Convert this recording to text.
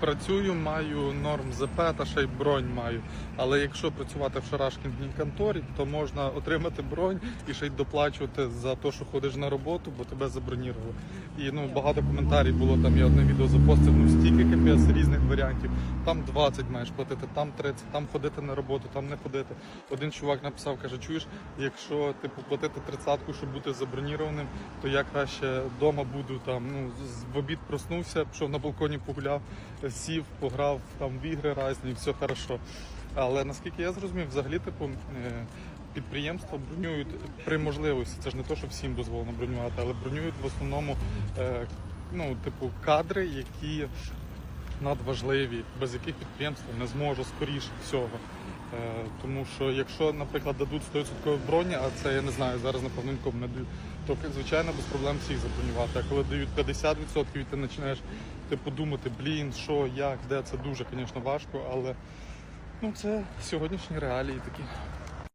працюю, маю норм ЗП та ще й бронь маю. Але якщо працювати в шарашкінгній конторі, то можна отримати бронь і ще й доплачувати за те, що ходиш на роботу, бо тебе забронірували. І ну багато коментарів було там. Я одне відео запостив, ну стільки капець різних варіантів. Там 20 маєш платити, там 30, там ходити на роботу, там не ходити. Один чувак написав, каже: чуєш, якщо типу платити тридцятку, щоб бути забронірованим, то я краще вдома буду там. Ну в обід проснувся, пішов на балконі погуляв, сів, пограв там в ігри різні, все хорошо. Але наскільки я зрозумів, взагалі, типу, е, підприємства бронюють при можливості. Це ж не то, що всім дозволено бронювати, але бронюють в основному е, ну, типу, кадри, які надважливі, без яких підприємство не зможе скоріше всього. Е, тому що якщо, наприклад, дадуть 100% броні, а це я не знаю, зараз напевно нікому не дають, то звичайно без проблем всіх забронювати. А коли дають 50% і ти починаєш типу думати, блін, що, як, де, це дуже, звісно, важко, але ну це сьогоднішні реалії такі.